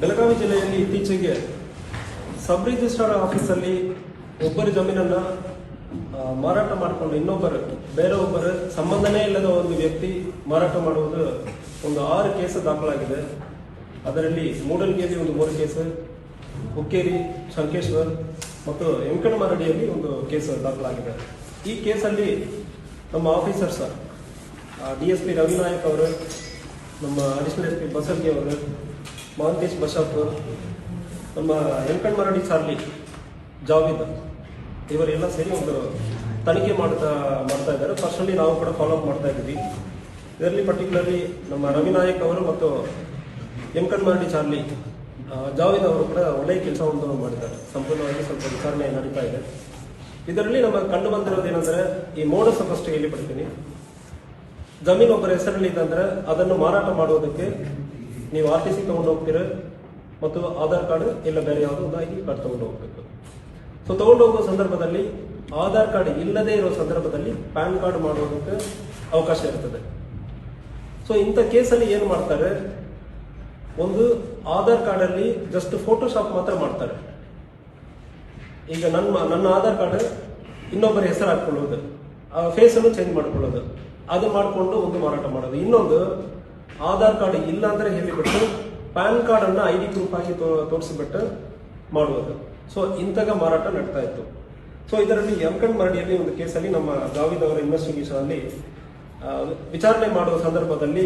ಬೆಳಗಾವಿ ಜಿಲ್ಲೆಯಲ್ಲಿ ಇತ್ತೀಚೆಗೆ sub registrar ಆಫೀಸಲ್ಲಿ ಒಬ್ಬರ ಜಮೀನನ್ನ ಮಾರಾಟ ಮಾಡಿಕೊಂಡು ಇನ್ನೊಬ್ಬರು, ಬೇರೆ ಒಬ್ಬರು, ಸಂಬಂಧನೇ ಇಲ್ಲದ ಒಂದು ವ್ಯಕ್ತಿ ಮಾರಾಟ ಮಾಡುವುದು ಒಂದು ಆರು ಕೇಸ್ ದಾಖಲಾಗಿದೆ. ಅದರಲ್ಲಿ ಮೂಡಲ್ಗಿಯಲ್ಲಿ ಒಂದು ಮೂರು ಕೇಸ್, ಹುಕ್ಕೇರಿ, ಶಂಕೇಶ್ವರ್ ಮತ್ತು ವೆಂಕಟಮರಡಿಯಲ್ಲಿ ಒಂದು ಕೇಸ್ ದಾಖಲಾಗಿದೆ. ಈ ಕೇಸಲ್ಲಿ ನಮ್ಮ officers D S P Ravinayak ಅವರು, ನಮ್ಮ ಅಡಿಷನಲ್ ಎಸ್ ಪಿ ಬಸರ್ಗಿ ಅವರು ಮಹಾಂತೇಶ್ ಬಶಾಪ್ ನಮ್ಮ ವೆಂಕಟಮರಡಿ ಚಾರ್ಲಿ ಜಾವಿದ್ ಇವರೆಲ್ಲ ಸೇರಿ ಒಂದು ತನಿಖೆ ಮಾಡ್ತಾ ಮಾಡ್ತಾ ಇದ್ದಾರೆ. ಪರ್ಸನಲಿ ನಾವು ಕೂಡ ಫಾಲೋ ಅಪ್ ಮಾಡ್ತಾ ಇದ್ದೀವಿ. ಇದರಲ್ಲಿ ಪರ್ಟಿಕ್ಯುಲರ್ಲಿ ನಮ್ಮ ರವಿನಾಯಕ್ ಅವರು ಮತ್ತು ವೆಂಕಟಮರಡಿ ಚಾರ್ಲಿ ಸಾರ್ಲಿ ಜಾವೇದ್ ಅವರು ಕೂಡ ಒಳ್ಳೆಯ ಕೆಲಸವನ್ನು ಮಾಡಿದ್ದಾರೆ. ಸಂಪೂರ್ಣವಾಗಿ ಸ್ವಲ್ಪ ವಿಚಾರಣೆ ನಡೀತಾ ಇದೆ. ಇದರಲ್ಲಿ ನಮ್ಮ ಕಂಡು ಬಂದಿರೋದು ಏನಂದ್ರೆ, ಈ ಮೋಡ ಫಸ್ಟ್ ಹೇಳಿ ಪಡ್ತೀನಿ ಜಮೀನು ಒಬ್ಬರ ಹೆಸರಲ್ಲಿ ಇದ್ದಂದ್ರೆ ಅದನ್ನು ಮಾರಾಟ ಮಾಡುವುದಕ್ಕೆ ನೀವು ಆರ್ ಟಿ ಸಿ ತಗೊಂಡು ಹೋಗ್ತೀರ ಮತ್ತು ಆಧಾರ್ ಕಾರ್ಡ್ ಇಲ್ಲ ಬೇರೆ ಯಾವುದೋ ಒಂದು ಐ ಡಿ ಕಾರ್ಡ್ ತಗೊಂಡು ಹೋಗ್ಬೇಕು. ಸೊ ತಗೊಂಡು ಹೋಗುವ ಸಂದರ್ಭದಲ್ಲಿ ಆಧಾರ್ ಕಾರ್ಡ್ ಇಲ್ಲದೆ ಇರೋ ಸಂದರ್ಭದಲ್ಲಿ ಪ್ಯಾನ್ ಕಾರ್ಡ್ ಮಾಡೋದಕ್ಕೆ ಅವಕಾಶ ಇರ್ತದೆ. ಸೊ ಇಂಥ ಕೇಸಲ್ಲಿ ಏನು ಮಾಡ್ತಾರೆ? ಒಂದು ಆಧಾರ್ ಕಾರ್ಡ್ ಅಲ್ಲಿ ಜಸ್ಟ್ ಫೋಟೋಶಾಪ್ ಮಾತ್ರ ಮಾಡ್ತಾರೆ. ಈಗ ನನ್ನ ನನ್ನ ಆಧಾರ್ ಕಾರ್ಡ್ ಇನ್ನೊಬ್ಬರ ಹೆಸರು ಹಾಕೊಳ್ಳೋದು ಆ ಫೇಸ್ ಅನ್ನು ಚೇಂಜ್ ಮಾಡ್ಕೊಳ್ಳೋದು. ಅದು ಮಾಡಿಕೊಂಡು ಒಂದು ಮಾರಾಟ ಮಾಡೋದು. ಇನ್ನೊಂದು ಆಧಾರ್ ಕಾರ್ಡ್ ಇಲ್ಲ ಅಂದ್ರೆ ಹೇಳಿಬಿಟ್ಟು ಪ್ಯಾನ್ ಕಾರ್ಡ್ ಅನ್ನ ಐ ಡಿ ಪ್ರೂಫ್ ಆಗಿ ತೋರಿಸಿಬಿಟ್ಟು ಮಾಡುವುದು. ಸೊ ಇಂತಹ ಮಾರಾಟ ನಡ್ತಾ ಇತ್ತು. ಸೊ ಇದರಲ್ಲಿ ಯಮಕಂಡ್ ಮರಡಿಯಲ್ಲಿ ಒಂದು ಕೇಸಲ್ಲಿ ನಮ್ಮ ಜಾವಿದ್ ಅವರ ಇನ್ವೆಸ್ಟಿಗೇಷನ್ ಅಲ್ಲಿ ವಿಚಾರಣೆ ಮಾಡುವ ಸಂದರ್ಭದಲ್ಲಿ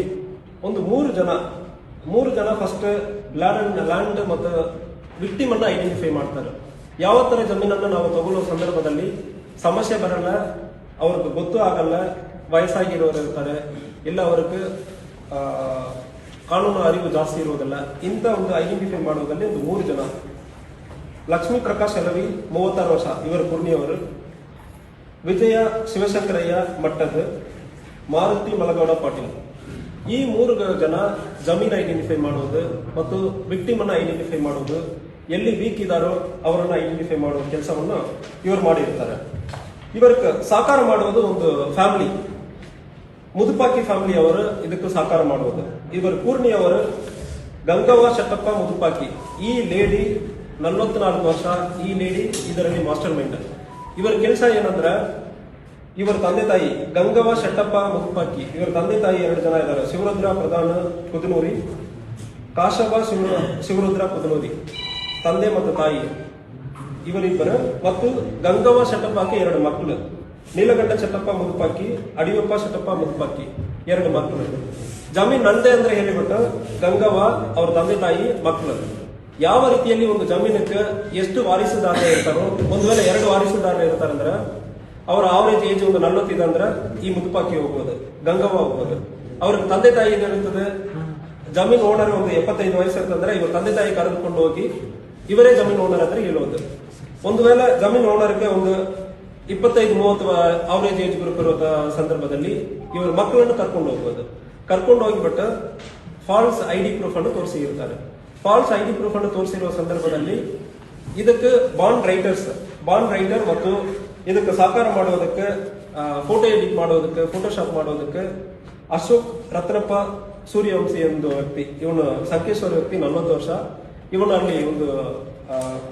ಒಂದು ಮೂರು ಜನ ಮೂರು ಜನ ಫಸ್ಟ್ ಲ್ಯಾಂಡ್ ಲ್ಯಾಂಡ್ ಮತ್ತು ವಿಕ್ಟಿಮ್ ಅನ್ನ ಐಡೆಂಟಿಫೈ ಮಾಡ್ತಾರೆ. ಯಾವ ತರ ಜಮೀನನ್ನ ನಾವು ತಗೊಳ್ಳೋ ಸಂದರ್ಭದಲ್ಲಿ ಸಮಸ್ಯೆ ಬರಲ್ಲ, ಅವ್ರಿಗೆ ಗೊತ್ತು ಆಗಲ್ಲ ವಯಸ್ಸಾಗಿರೋರು ಇರ್ತಾರೆ ಇಲ್ಲ ಅವ್ರಿಗೆ ಕಾನೂನು ಅರಿವು ಜಾಸ್ತಿ ಇರೋದಿಲ್ಲ ಇಂಥ ಒಂದು ಐಡೆಂಟಿಫೈ ಮಾಡುವುದರಲ್ಲಿ ಒಂದು ಮೂರು ಜನ. ಲಕ್ಷ್ಮೀ ಪ್ರಕಾಶ್ ಅಲವಿ ಮೂವತ್ತಾರು ವರ್ಷ, ಇವರು ಪೂರ್ಣಿಯವರು ವಿಜಯ ಶಿವಶಂಕರಯ್ಯ ಮಟ್ಟದ್ ಮಾರುತಿ ಮಲಗೌಡ ಪಾಟೀಲ್. ಈ ಮೂರು ಜನ ಜಮೀನ್ ಐಡೆಂಟಿಫೈ ಮಾಡುವುದು ಮತ್ತು ವಿಕ್ಟಿಮ್ ಅನ್ನ ಐಡೆಂಟಿಫೈ ಮಾಡುವುದು, ಎಲ್ಲಿ ವೀಕ್ ಇದಾರೋ ಅವರನ್ನ ಐಡೆಂಟಿಫೈ ಮಾಡುವ ಕೆಲಸವನ್ನು ಇವರು ಮಾಡಿರ್ತಾರೆ. ಇವರ ಸಾಕಾರ ಮಾಡುವುದು ಒಂದು ಫ್ಯಾಮಿಲಿ ಮುದುಪಾಕಿ ಫ್ಯಾಮಿಲಿ ಅವರು ಇದಕ್ಕೆ ಸಹಕಾರ ಮಾಡುವುದು ಇವರು ಪೂರ್ಣಿ ಅವರು ಗಂಗವ್ವ ಶಟ್ಟಪ್ಪ ಮುದುಪಾಕಿ. ಈ ಲೇಡಿ ನಲವತ್ನಾಲ್ಕು ವರ್ಷ, ಈ ಲೇಡಿ ಇದರಲ್ಲಿ ಮಾಸ್ಟರ್ ಮೈಂಡ್ ಇವರ ಕೆಲಸ ಏನಂದ್ರೆ, ಇವರ ತಂದೆ ತಾಯಿ ಗಂಗವ ಶೆಟ್ಟಪ್ಪ ಮುದುಪಾಕಿ. ಇವರ ತಂದೆ ತಾಯಿ ಎರಡು ಜನ ಇದ್ದಾರೆ. ಶಿವರುದ್ರ, ಪ್ರಧಾನ ಕುದನೂರಿ ಕಾಶವ ಶಿವ ಶಿವರುದ್ರ ಕುದನೂರಿ ತಂದೆ ಮತ್ತು ತಾಯಿ. ಇವರಿಬ್ಬರು. ಮತ್ತು ಗಂಗವ ಶೆಟ್ಟಪ್ಪಕ್ಕೆ ಎರಡು ಮಕ್ಕಳು ನೀಲಗಂಡ ಚಟ್ಟಪ್ಪ ಮುದುಪಾಕಿ, ಅಡಿಯಪ್ಪ ಶೆಟ್ಟಪ್ಪ ಮುದುಪಾಕಿ, ಎರಡು ಮಕ್ಕಳು. ಜಮೀನ್ ನಂದೆ ಅಂದ್ರೆ ಹೇಳಿಬಿಟ್ಟು ಗಂಗವ್ವ, ಅವ್ರ ತಂದೆ ತಾಯಿ, ಮಕ್ಕಳು. ಯಾವ ರೀತಿಯಲ್ಲಿ ಒಂದು ಜಮೀನಕ್ಕೆ ಎಷ್ಟು ವಾರಿಸುದಾರ ಇರ್ತಾರೋ, ಒಂದು ವೇಳೆ ಎರಡು ವಾರಿಸುದಾರ ಇರ್ತಾರಂದ್ರ ಅವ್ರ ಆವರೇಜ್ ಏಜ್ ಒಂದು ನಲ್ವತ್ತಿದೆ ಅಂದ್ರೆ, ಈ ಮುದುಪಾಕಿ ಹೋಗ್ಬೋದು, ಗಂಗವ್ವ ಹೋಗ್ಬೋದು. ಅವ್ರ ತಂದೆ ತಾಯಿ ಏನಿರ್ತದೆ ಜಮೀನ್ ಓನರ್ ಒಂದು ಎಪ್ಪತ್ತೈದು ವಯಸ್ಸು ಇರ್ತಂದ್ರೆ ಇವ್ರ ತಂದೆ ತಾಯಿ ಕರೆದುಕೊಂಡು ಹೋಗಿ, ಇವರೇ ಜಮೀನ್ ಓನರ್ ಅಂದ್ರೆ ಹೇಳುವುದು. ಒಂದು ವೇಳೆ ಜಮೀನ್ ಓನರ್ಗೆ ಒಂದು ಇಪ್ಪತ್ತೈದು, ಮೂವತ್ತು ಅವರೇಜ್ ಏಜ್ ಗ್ರೂಪ್ ಇರೋ ಸಂದರ್ಭದಲ್ಲಿ ಇವರು ಮಕ್ಕಳನ್ನು ಕರ್ಕೊಂಡು ಹೋಗ್ಬೋದು. ಕರ್ಕೊಂಡು ಹೋಗಿಬಿಟ್ಟು ಫಾಲ್ಸ್ ಐ ಡಿ ಪ್ರೂಫ್ ಅನ್ನು ತೋರಿಸಿ ಇರ್ತಾರೆ ಫಾಲ್ಸ್ ಐ ಡಿ ಪ್ರೂಫ್ ಅನ್ನು ತೋರಿಸಿರುವ ಸಂದರ್ಭದಲ್ಲಿ ಇದಕ್ಕೆ ಬಾಂಡ್ ರೈಟರ್ಸ್ ಬಾಂಡ್ ರೈಟರ್ ಮತ್ತು ಇದಕ್ಕೆ ಸಾಕಾರ ಮಾಡೋದಕ್ಕೆ ಫೋಟೋ ಎಡಿಟ್ ಮಾಡೋದಕ್ಕೆ ಫೋಟೋಶಾಪ್ ಮಾಡೋದಕ್ಕೆ ಅಶೋಕ್ ರತ್ನಪ್ಪ ಸೂರ್ಯವಂಶಿ ಎಂದು ವ್ಯಕ್ತಿ, ಇವನು ಸಂಕೇಶ್ವರ ವ್ಯಕ್ತಿ ನಲವತ್ತು ವರ್ಷ. ಇವನು ಅಲ್ಲಿ ಒಂದು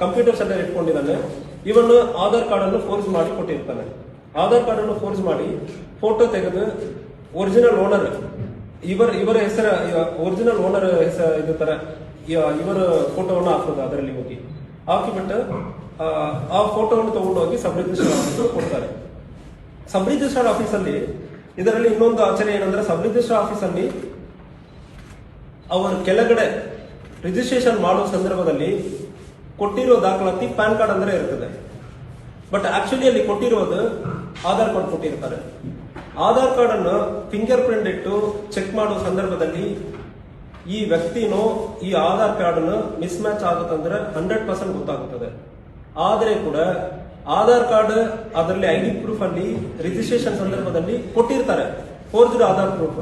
ಕಂಪ್ಯೂಟರ್ ಸೆಂಟರ್ ಇಟ್ಕೊಂಡಿದ್ದಾನೆ. ಇವನು ಆಧಾರ್ ಕಾರ್ಡ್ ಅನ್ನು ಫೋರ್ಸ್ ಮಾಡಿ ಕೊಟ್ಟಿರ್ತಾನೆ. ಆಧಾರ್ ಕಾರ್ಡ್ ಅನ್ನು ಫೋರ್ಸ್ ಮಾಡಿ ಫೋಟೋ ತೆಗೆದು ಒರಿಜಿನಲ್ ಓನರ್ ಇವರ ಇವರ ಹೆಸರ ಒರಿಜಿನಲ್ ಓನರ್ ಹೆಸರು ಇದು ತರ ಇವ- ಇವರ ಫೋಟೋವನ್ನು ಹಾಕೋದು ಅದರಲ್ಲಿ ಹೋಗಿ. ಹಾಕಿಬಿಟ್ಟು ಆ, ಫೋಟೋವನ್ನು ತಗೊಂಡು ಹೋಗಿ ಸಬ್ ರಿಜಿಸ್ಟರ್ ಆಫೀಸ್ ಕೊಡ್ತಾರೆ. ಸಬ್ ರಿಜಿಸ್ಟರ್ ಆಫೀಸಲ್ಲಿ ಇದರಲ್ಲಿ ಇನ್ನೊಂದು ಆಚರಣೆ ಏನಂದ್ರೆ ಸಬ್ ರಿಜಿಸ್ಟರ್ ಆಫೀಸಲ್ಲಿ ಅವರ ಕೆಳಗಡೆ ರಿಜಿಸ್ಟ್ರೇಷನ್ ಮಾಡುವ ಸಂದರ್ಭದಲ್ಲಿ ಕೊಟ್ಟಿರೋ ದಾಖಲಾತಿ ಪ್ಯಾನ್ ಕಾರ್ಡ್ ಅಂದ್ರೆ ಇರ್ತದೆ. ಬಟ್ ಆಕ್ಚುಲಿ ಅಲ್ಲಿ ಕೊಟ್ಟಿರೋದು ಆಧಾರ್ ಕಾರ್ಡ್ ಕೊಟ್ಟಿರ್ತಾರೆ. ಆಧಾರ್ ಕಾರ್ಡ್ ಅನ್ನು ಫಿಂಗರ್ ಪ್ರಿಂಟ್ ಇಟ್ಟು ಚೆಕ್ ಮಾಡುವ ಸಂದರ್ಭದಲ್ಲಿ ಈ ವ್ಯಕ್ತಿನೂ ಈ ಆಧಾರ್ ಕಾರ್ಡ್ ಮಿಸ್ ಮ್ಯಾಚ್ ಆಗುತ್ತಂದ್ರೆ ಹಂಡ್ರೆಡ್ ಪರ್ಸೆಂಟ್ ಗೊತ್ತಾಗುತ್ತದೆ. ಆದರೆ ಕೂಡ ಆಧಾರ್ ಕಾರ್ಡ್ ಅದರಲ್ಲಿ ಐ ಡಿ ಪ್ರೂಫ್ ಅಲ್ಲಿ ರಿಜಿಸ್ಟ್ರೇಷನ್ ಸಂದರ್ಭದಲ್ಲಿ ಕೊಟ್ಟಿರ್ತಾರೆ. ಫೋರ್ಜ್ಡ್ ಆಧಾರ್ ಪ್ರೂಫ್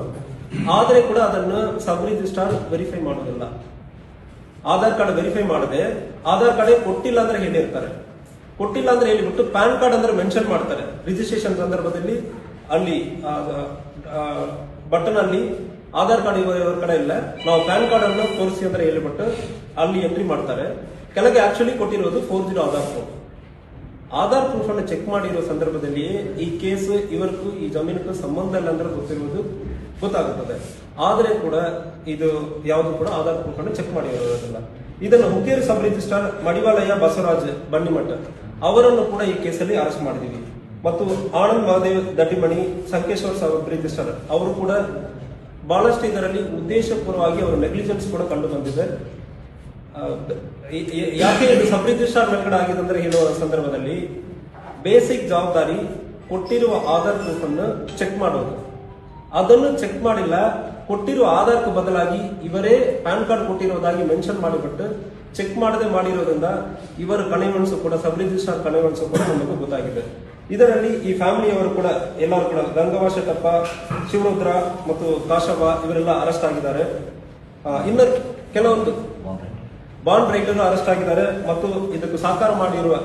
ಆದರೆ ಕೂಡ ಅದನ್ನು ಸಬ್ ರಿಜಿಸ್ಟ್ರಾರ್ ವೆರಿಫೈ ಮಾಡೋದಿಲ್ಲ. ಆಧಾರ್ ಕಾರ್ಡ್ ವೆರಿಫೈ ಮಾಡದೆ ಆಧಾರ್ ಕಾರ್ಡ್ ಕೊಟ್ಟಿಲ್ಲ ಅಂದ್ರೆ ಹೇಳಿರ್ತಾರೆ ಕೊಟ್ಟಿಲ್ಲ ಅಂದ್ರೆ ಹೇಳಿಬಿಟ್ಟು ಪ್ಯಾನ್ ಕಾರ್ಡ್ ಅಂದ್ರೆ ಮೆನ್ಷನ್ ಮಾಡ್ತಾರೆ. ರಿಜಿಸ್ಟ್ರೇಷನ್ ಸಂದರ್ಭದಲ್ಲಿ ಅಲ್ಲಿ ಬಟನ್ ಅಲ್ಲಿ ಆಧಾರ್ ಕಾರ್ಡ್ ಇವರ ಕಡೆ ಇಲ್ಲ. ನಾವು ಪ್ಯಾನ್ ಕಾರ್ಡ್ ಅನ್ನು ತೋರಿಸಿ ಅಂತ ಹೇಳಿಬಿಟ್ಟು ಅಲ್ಲಿ ಎಂಟ್ರಿ ಮಾಡ್ತಾರೆ. ಕೆಳಗೆ ಆಕ್ಚುಲಿ ಕೊಟ್ಟಿರೋದು four zero Aadhaar proof Aadhaar proof ಅನ್ನು ಚೆಕ್ ಮಾಡಿರೋ ಸಂದರ್ಭದಲ್ಲಿ ಈ ಕೇಸ್ ಇವರಿಗೂ ಈ ಜಮೀನಿಗೂ ಸಂಬಂಧ ಇಲ್ಲ ಅಂದ್ರೆ ಗೊತ್ತಿರುವುದು ಗೊತ್ತಾಗುತ್ತದೆ. ಆದರೆ ಕೂಡ ಇದು ಯಾವುದು ಕೂಡ ಆಧಾರ್ ಅನ್ನು ಚೆಕ್ ಮಾಡಿರೋದಿಲ್ಲ ಇದನ್ನು ಹುಕ್ಕೇರಿ ಸಬ್ ರಿಜಿಸ್ಟ್ರಾರ್ ಮಡಿವಾಳಯ್ಯ ಬಸವರಾಜ್ ಬಂಡಿಮಠ, ಅವರನ್ನು ಕೂಡ ಈ ಕೇಸಲ್ಲಿ ಅರೆಸ್ಟ್ ಮಾಡಿದೀವಿ. ಮತ್ತು ಆನಂದ್ ಮಹಾದೇವ್ ದಟ್ಟಿಮಣಿ ಸಂಕೇಶ್ವರ್ ಸಬ್ ರಿಜಿಸ್ಟ್ರಾರ್ ಅವರು ಕೂಡ ಬಹಳಷ್ಟು ಇದರಲ್ಲಿ ಉದ್ದೇಶಪೂರ್ವವಾಗಿ ಅವರ ನೆಗ್ಲಿಜೆನ್ಸ್ ಕೂಡ ಕಂಡು ಬಂದಿದೆ. ಯಾಕೆ ಇದು ಸಬ್ ರಿಜಿಸ್ಟ್ರಾರ್ ಮೇಲ್ಗಡೆ ಆಗಿದೆ ಅಂದ್ರೆ ಹೇಳುವ ಸಂದರ್ಭದಲ್ಲಿ, ಬೇಸಿಕ್ ಜವಾಬ್ದಾರಿ ಕೊಟ್ಟಿರುವ ಆಧಾರ್ ಪ್ರೂಫ್ ಅನ್ನು ಚೆಕ್ ಮಾಡೋದು. ಅದನ್ನು ಚೆಕ್ ಮಾಡಿಲ್ಲ. ಕೊಟ್ಟಿರೋ ಆಧಾರ್க்கு ಬದಲಾಗಿ ಇವರೇ ಪ್ಯಾನ್ ಕಾರ್ಡ್ ಕೊಟ್ಟಿರೋದಾಗಿ ಮೆನ್ಷನ್ ಮಾಡಿಬಿಟ್ಟು ಚೆಕ್ ಮಾಡದೆ ಮಾಡಿರೋದ್ರಿಂದ ಇವರ ಕಣಿವಣಿಸು ಕೂಡ ಸಬ್ ರಿಜಿಸ್ಟ್ರಾರ್ ಕಣಿವಣಿಸು ಕೂಡ ನಮಗೆ ಗೊತ್ತಾಗಿದೆ. ಇದರಲ್ಲಿ ಈ ಫ್ಯಾಮಿಲಿಯವರು ಕೂಡ, ಎಲ್ಲರೂ ಕೂಡ ಗಂಗವಾ ಶೆಟ್ಟಪ್ಪ, ಶಿವರುದ್ರ ಮತ್ತು ಕಾಶಪ್ಪ ಇವರೆಲ್ಲ ಅರೆಸ್ಟ್ ಆಗಿದ್ದಾರೆ. ಇನ್ನ ಕೆಲವೊಂದು ಬಾಂಡ್ ರೈಟರ್ ಅರೆಸ್ಟ್ ಆಗಿದ್ದಾರೆ ಮತ್ತು ಇದಕ್ಕೆ ಸಹಕಾರ ಮಾಡಿರುವ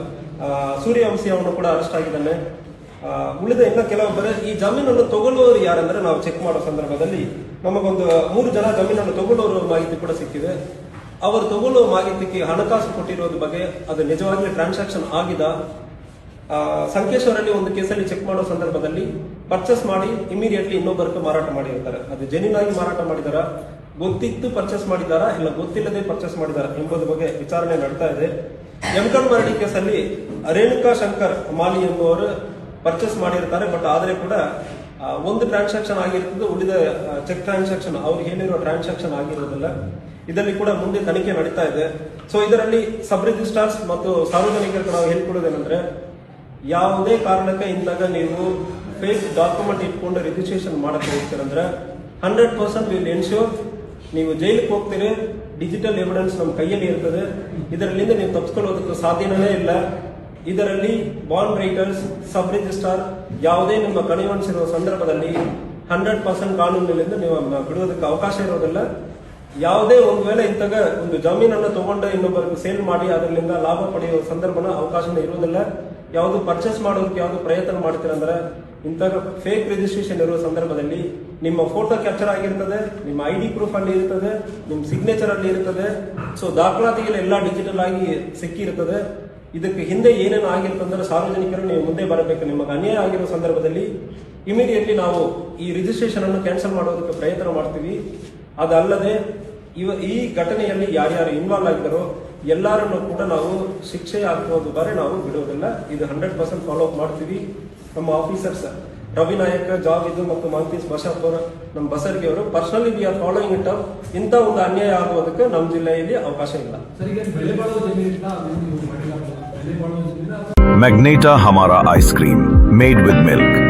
ಸೂರ್ಯವಂಶಿ ಅವನು ಕೂಡ ಅರೆಸ್ಟ್ ಆಗಿದ್ದಾನೆ. ಉಳಿದ ಇನ್ನ ಕೆಲವೊಬ್ಬರು ಈ ಜಮೀನನ್ನು ತಗೊಳ್ಳುವವರು ಯಾರಂದ್ರೆ ನಾವು ಚೆಕ್ ಮಾಡೋ ಸಂದರ್ಭದಲ್ಲಿ ನಮಗೊಂದು ಮೂರು ಜನ ಜಮೀನನ್ನು ತಗೊಳ್ಳುವವರ ಮಾಹಿತಿ ಕೂಡ ಸಿಕ್ಕಿದೆ. ಅವರು ತಗೊಳ್ಳುವ ಮಾಹಿತಿಗೆ ಹಣಕಾಸು ಕೊಟ್ಟಿರೋದ್ರ ಬಗ್ಗೆ ಅದು ನಿಜವಾಗಿ ಟ್ರಾನ್ಸಾಕ್ಷನ್ ಆಗಿದ? ಸಂಕೇಶ್ವರಲ್ಲಿ ಒಂದು ಕೇಸಲ್ಲಿ ಚೆಕ್ ಮಾಡೋ ಸಂದರ್ಭದಲ್ಲಿ ಪರ್ಚೇಸ್ ಮಾಡಿ ಇಮಿಡಿಯೇಟ್ಲಿ ಇನ್ನೊಬ್ಬರಿಗೆ ಮಾರಾಟ ಮಾಡಿರ್ತಾರೆ ಅದು ಜೆನ್ಯೂನ್ ಆಗಿ ಮಾರಾಟ ಮಾಡಿದಾರ? ಗೊತ್ತಿತ್ತು ಪರ್ಚೇಸ್ ಮಾಡಿದಾರಾ? ಇಲ್ಲ ಗೊತ್ತಿಲ್ಲದೆ ಪರ್ಚೇಸ್ ಮಾಡಿದಾರ ಎಂಬುದು ಬಗ್ಗೆ ವಿಚಾರಣೆ ನಡೀತಾ ಇದೆ. ಯಮಕನ್ ಮರಡಿ ಕೇಸಲ್ಲಿ ರೇಣುಕಾ ಶಂಕರ್ ಮಾಲಿ ಎಂಬುವರು ಪರ್ಚೇಸ್ ಮಾಡಿರ್ತಾರೆ ಬಟ್ ಆದ್ರೆ ಕೂಡ ಒಂದು ಟ್ರಾನ್ಸಾಕ್ಷನ್ ಆಗಿರ್ತದೆ ಉಳಿದ ಚೆಕ್ ಟ್ರಾನ್ಸಾಕ್ಷನ್ ಅವ್ರು ಹೇಳಿರೋ ಟ್ರಾನ್ಸಾಕ್ಷನ್ ಆಗಿರೋದಿಲ್ಲ. ಇದರಲ್ಲಿ ಕೂಡ ಮುಂದೆ ತನಿಖೆ ನಡೀತಾ ಇದೆ. ಸೊ ಇದರಲ್ಲಿ ಸಬ್ ರಿಜಿಸ್ಟ್ರಾರ್ಸ್ ಮತ್ತು ಸಾರ್ವಜನಿಕರಿಗೆ ನಾವು ಹೇಳ್ಕೊಡೋದೇನೆಂದ್ರೆ ಯಾವುದೇ ಕಾರಣಕ್ಕೆ ಇಂದಾಗ ನೀವು ಫೇಕ್ ಡಾಕ್ಯುಮೆಂಟ್ ಇಟ್ಕೊಂಡು ರಿಜಿಸ್ಟ್ರೇಷನ್ ಮಾಡಕ್ಕೆ ಹೋಗ್ತೀರಂದ್ರೆ ಹಂಡ್ರೆಡ್ ಪರ್ಸೆಂಟ್ ವಿಲ್ ಎನ್ಶ್ಯೂರ್ ನೀವು ಜೈಲಿಗೆ ಹೋಗ್ತೀರಿ ಡಿಜಿಟಲ್ ಎವಿಡೆನ್ಸ್ ನಮ್ಮ ಕೈಯಲ್ಲಿ ಇರ್ತದೆ. ಇದರಲ್ಲಿಂದ ನೀವು ತಪ್ಪಿಸ್ಕೊಳ್ಳೋದಕ್ಕೆ ಸಾಧ್ಯನೇ ಇಲ್ಲ. ಇದರಲ್ಲಿ ಬಾಂಡ್ ಬ್ರೇಕರ್ಸ್ ಸಬ್ ರಿಜಿಸ್ಟ್ರಾರ್ ಯಾವುದೇ ನಿಮ್ಮ ಕಣಿವಣಿಸಿರುವ ಸಂದರ್ಭದಲ್ಲಿ ಹಂಡ್ರೆಡ್ ಪರ್ಸೆಂಟ್ ಕಾನೂನಿನಿಂದ ನೀವು ಬಿಡುವುದಕ್ಕೆ ಅವಕಾಶ ಇರೋದಿಲ್ಲ. ಯಾವುದೇ ಒಂದು ವೇಳೆ ಇಂತಾಗ ಒಂದು ಜಮೀನನ್ನು ತಗೊಂಡು ಇನ್ನೊಬ್ಬರಿಗೆ ಸೇಲ್ ಮಾಡಿ ಅದರಿಂದ ಲಾಭ ಪಡೆಯುವ ಸಂದರ್ಭನ ಅವಕಾಶನೇ ಇರುವುದಿಲ್ಲ. ಯಾವುದು ಪರ್ಚೇಸ್ ಮಾಡೋದಕ್ಕೆ ಯಾವುದು ಪ್ರಯತ್ನ ಮಾಡ್ತೀರಂದ್ರೆ ಇಂತಾಗ ಫೇಕ್ ರಿಜಿಸ್ಟ್ರೇಷನ್ ಇರುವ ಸಂದರ್ಭದಲ್ಲಿ ನಿಮ್ಮ ಫೋಟೋ ಕ್ಯಾಪ್ಚರ್ ಆಗಿರ್ತದೆ, ನಿಮ್ಮ ಐ ಡಿ ಪ್ರೂಫ್ ಅಲ್ಲಿ ಇರ್ತದೆ, ನಿಮ್ಮ ಸಿಗ್ನೇಚರ್ ಅಲ್ಲಿ ಇರ್ತದೆ. ಸೊ ದಾಖಲಾತಿಗಳು ಎಲ್ಲ ಡಿಜಿಟಲ್ ಆಗಿ ಸಿಕ್ಕಿರ್ತದೆ. ಇದಕ್ಕೆ ಹಿಂದೆ ಏನೇನು ಆಗಿರ್ತಂದ್ರೆ ಸಾರ್ವಜನಿಕರು ನೀವು ಮುಂದೆ ಬರಬೇಕು. ನಿಮಗೆ ಅನ್ಯಾಯ ಆಗಿರೋ ಸಂದರ್ಭದಲ್ಲಿ ಇಮಿಡಿಯೇಟ್ಲಿ ನಾವು ಈ ರಿಜಿಸ್ಟ್ರೇಷನ್ ಅನ್ನು ಕ್ಯಾನ್ಸಲ್ ಮಾಡೋದಕ್ಕೆ ಪ್ರಯತ್ನ ಮಾಡ್ತೀವಿ. ಅದಲ್ಲದೆ ಇವ ಈ ಘಟನೆಯಲ್ಲಿ ಯಾರ್ಯಾರು ಇನ್ವಾಲ್ವ್ ಆಗಿದ್ದಾರೋ ಎಲ್ಲರನ್ನು ಕೂಡ ನಾವು ಶಿಕ್ಷೆ ಹಾಕುವುದು ಬಾರಿ ನಾವು ಬಿಡುವುದಿಲ್ಲ ಇದು ಹಂಡ್ರೆಡ್ ಪರ್ಸೆಂಟ್ ಫಾಲೋ ಅಪ್ ಮಾಡ್ತೀವಿ. ನಮ್ಮ ಆಫೀಸರ್ಸ್ ರವಿ ನಾಯಕ ಜಾಬ್ ಇದು ಮತ್ತು ಮಾಂತೀಸ್ ಅವರ, ನಮ್ಮ ಬಸರ್ಗಿ ಅವರು personally we are following it up ಇಂಥ ಒಂದು ಅನ್ಯಾಯ ಆಗುವುದಕ್ಕೆ ನಮ್ಮ ಜಿಲ್ಲೆಯಲ್ಲಿ ಅವಕಾಶ ಇಲ್ಲ. Magneta Hamara Ice Cream, made with milk.